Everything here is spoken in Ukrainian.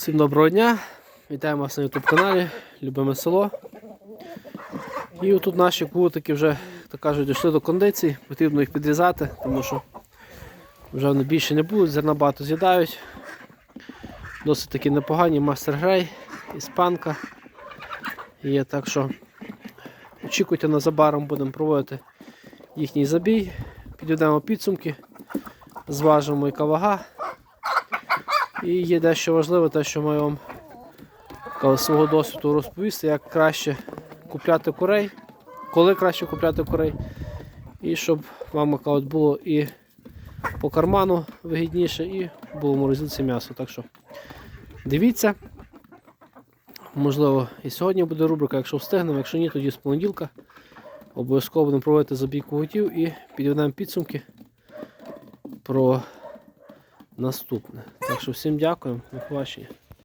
Всім доброго дня! Вітаємо вас на YouTube каналі Любиме село. І отут наші кутики вже, так кажуть, дійшли до кондиції, потрібно їх підрізати, тому що вже вони більше не будуть, зерна багато з'їдають. Досить таки непогані мастер грей, іспанка. Є так що очікуйте незабаром будемо проводити їхній забій, підведемо підсумки, зважимо яка вага. І є дещо важливе, те, що маю вам свого досвіду розповісти, як краще купляти курей, коли краще купляти курей, і щоб вам кажуть, було і по карману вигідніше, і було в м'ясо. Так що дивіться. Можливо, і сьогодні буде рубрика, якщо встигнемо, якщо ні, тоді з понеділка. Обов'язково будемо проводити забій коготів і підведемо підсумки про наступне. Так що всім дякуємо, до побачення.